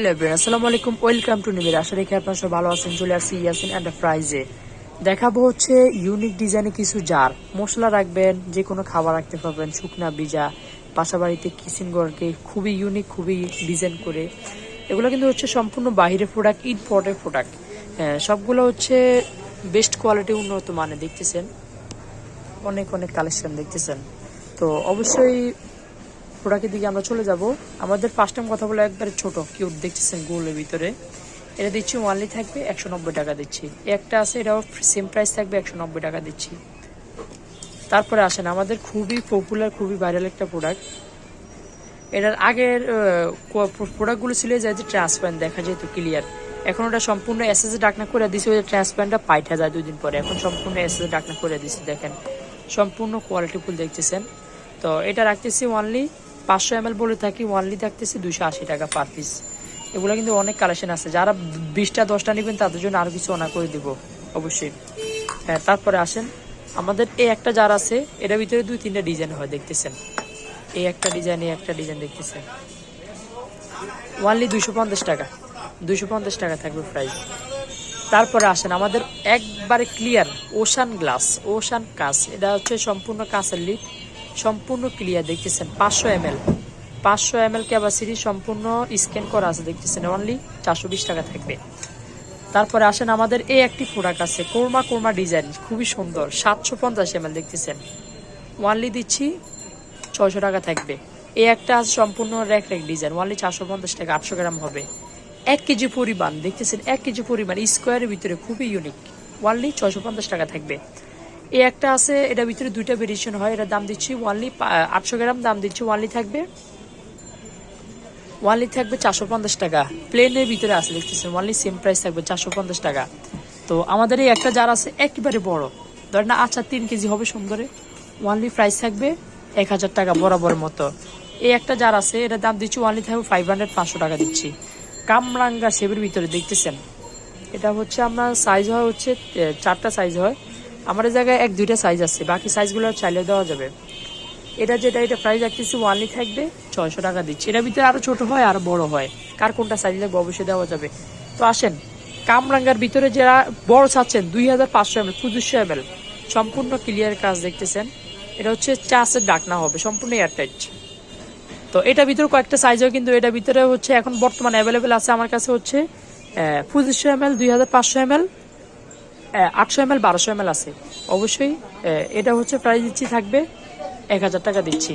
Hello everyone, আসসালামু আলাইকুম। Welcome to Nibir আশা রেখে আপনারা সব ভালো আছেন। চলে আসছি ইয়াসিন এন্টারপ্রাইজে। দেখাবো হচ্ছে ইউনিক ডিজাইনে কিছু জার মশলা রাখবেন, যে কোনো খাবার রাখতে পারবেন, শুকনা বিজা বাসা বাড়িতে কিচেন খুবই ইউনিক খুবই ডিজাইন করে। এগুলো কিন্তু হচ্ছে সম্পূর্ণ বাইরের প্রোডাক্ট ইম্পোর্টের প্রোডাক্ট সবগুলো হচ্ছে বেস্ট কোয়ালিটি উন্নত মানে দেখতেছেন? অনেক অনেক কালেকশন দেখতেছেন। তো অবশ্যই প্রোডাক্টের দিকে আমরা চলে যাব। আমাদের ফার্স্ট টাইম কথা বলে একবারে ছোট। কিউট দেখতেছেন গোলের ভিতরে। এটা দিচ্ছি ওয়ানলি থাকবে একশো নব্বই টাকা দিচ্ছি। একটা আছে, এটাও সেম প্রাইস থাকবে একশো নব্বই টাকা দিচ্ছি। তারপরে আসেন, আমাদের খুবই পপুলার খুবই ভাইরাল একটা প্রোডাক্ট এটার আগের প্রোডাক্টগুলো ছিল যে ট্রান্সপারেন্ট দেখা যেত ক্লিয়ার এখন ওটা সম্পূর্ণ এসএস ডাকনা করে দিছে, ওই ট্রান্সপারেন্টটা পাইঠা যায় দুদিন পরে। এখন সম্পূর্ণ এস এসএস ডাকনা করে দিছে, দেখেন। সম্পূর্ণ কোয়ালিটি ফুল দেখতেছেন। তো এটা রাখতেছি ওয়ানলি পাঁচশো এম বলে থাকি ওয়ানলি থাকতেছি দুশো আশি টাকা পার পিস এগুলো কিন্তু অনেক কালেকশন আছে। যারা বিশটা, দশটা নেবেন, তাদের জন্য আরও কিছু অনা করে দিব, অবশ্যই। হ্যাঁ তারপরে আসেন। আমাদের এই একটা যার আছে, এটার ভিতরে দুই, তিনটা ডিজাইন হয়, দেখতেছেন? এই একটা ডিজাইন এই একটা ডিজাইন দেখতেছেন? ওয়ানলি দুশো পঞ্চাশ টাকা। দুশো পঞ্চাশ টাকা থাকবে প্রাইস তারপরে আসেন, আমাদের একবারে ক্লিয়ার ওশান গ্লাস ওশান কাঁচ। এটা হচ্ছে সম্পূর্ণ কাঁচের লিড সম্পূর্ণ ক্লিয়ার দেখতেছেন? পাঁচশো এম এল পাঁচশো এম এল ক্যাপাসিটি সম্পূর্ণ স্ক্যান করা আছে, দেখতেছেন? অনলি চারশো বিশ টাকা থাকবে। তারপরে আসেন, আমাদের এই একটি প্রোডাক্ট আছে, কোরমা কোরমা ডিজাইন খুবই সুন্দর। সাতশো পঞ্চাশ এম এল দেখতেছেন? ওয়ানলি দিচ্ছি ছয়শো টাকা থাকবে। এই একটা আছে, সম্পূর্ণ র্যাক র্যাক ডিজাইন ওয়ানলি চারশো পঞ্চাশ টাকা, আটশো গ্রাম হবে। এক কেজি পরিমাণ, দেখতেছেন? এক কেজি পরিমাণ স্কোয়ারের ভিতরে খুবই ইউনিক ওয়ানলি ছয়শো পঞ্চাশ টাকা থাকবে। এই একটা আছে, এটার ভিতরে দুইটা ভেরিয়েশন হয়, এটার দাম দিচ্ছি ওয়ানলি আটশো গ্রাম, দাম দিচ্ছি ওয়ানলি থাকবে ওয়ানলি থাকবে চারশো পঞ্চাশ টাকা। প্লেনের ভিতরে আছে, দেখতেছেন ওয়ানলি সেম প্রাইস থাকবে চারশো পঞ্চাশ টাকা। তো আমাদের এই একটা যার আছে, একেবারে বড়। ধরেন না আচ্ছা তিন কেজি হবে সুন্দরে। ওয়ানলি প্রাইস থাকবে এক হাজার টাকা বরাবর মতো। এই একটা যার আছে, এটার দাম দিচ্ছি ওয়ানলি থাকবে ফাইভ হান্ড্রেড পাঁচশো টাকা দিচ্ছি। কামরাঙ্গা শেপের ভিতরে, দেখতেছেন। এটা হচ্ছে আপনার সাইজ হয় হচ্ছে চারটা সাইজ হয়। আমাদের জায়গায় এক, দুইটা সাইজ আছে। বাকি সাইজগুলো চাইলে দেওয়া যাবে। এটা যেটা, এটা প্রাইস রাখতেছি ওয়ানলি থাকবে, ছয়শো টাকা দিচ্ছি। এটার ভিতরে আরও ছোটো হয়, আরও বড় হয়। কার কোনটা সাইজ লাগবে অবশ্যই দেওয়া যাবে। তো আসেন, কামরাঙ্গার ভিতরে যারা বড় চাচ্ছেন, দুই হাজার পাঁচশো এম এল পঁচিশশো এম এল সম্পূর্ণ ক্লিয়ার কাজ দেখতেছেন। এটা হচ্ছে চাষের ডাকনা হবে, সম্পূর্ণ এয়ারটাইট তো এটার ভিতরে কয়েকটা সাইজও কিন্তু এটার ভিতরে হচ্ছে এখন বর্তমানে অ্যাভেলেবেল আছে আমার কাছে হচ্ছে পঁচিশশো এম এল দুই হাজার পাঁচশো এম এল আটশো এম এল বারোশো এম এল আছে। অবশ্যই এটা হচ্ছে প্রাইস দিচ্ছি থাকবে এক হাজার টাকা দিচ্ছি।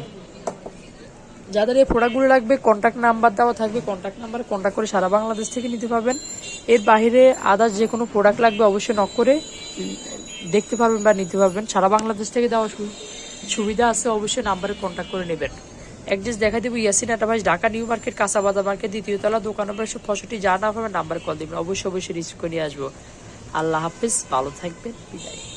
যাদের এই প্রোডাক্টগুলো লাগবে কন্ট্যাক্ট নাম্বার দেওয়া থাকবে কন্ট্যাক্ট নাম্বারে কন্ট্যাক্ট করে সারা বাংলাদেশ থেকে নিতে পারবেন। এর বাইরে আদার্স যে কোনো প্রোডাক্ট লাগবে, অবশ্যই নক করে দেখতে পারবেন বা নিতে পারবেন। সারা বাংলাদেশ থেকে দেওয়া সুবিধা আছে, অবশ্যই নাম্বারে কন্ট্যাক্ট করে নেবেন। অ্যাড্রেস দেখা দেবো, ইয়াসিন আটাভাইস ঢাকা নিউ মার্কেট কাঁচাবাদা মার্কেট, দ্বিতীয় তলা, দোকান নম্বর একশো পঁয়ষট্টি, যা না পাবেন নাম্বারে কল দিবেন। অবশ্যই অবশ্যই রিসিভ করে নিয়ে আসব। আল্লাহ হাফিজ ভালো থাকবেন বিদায়।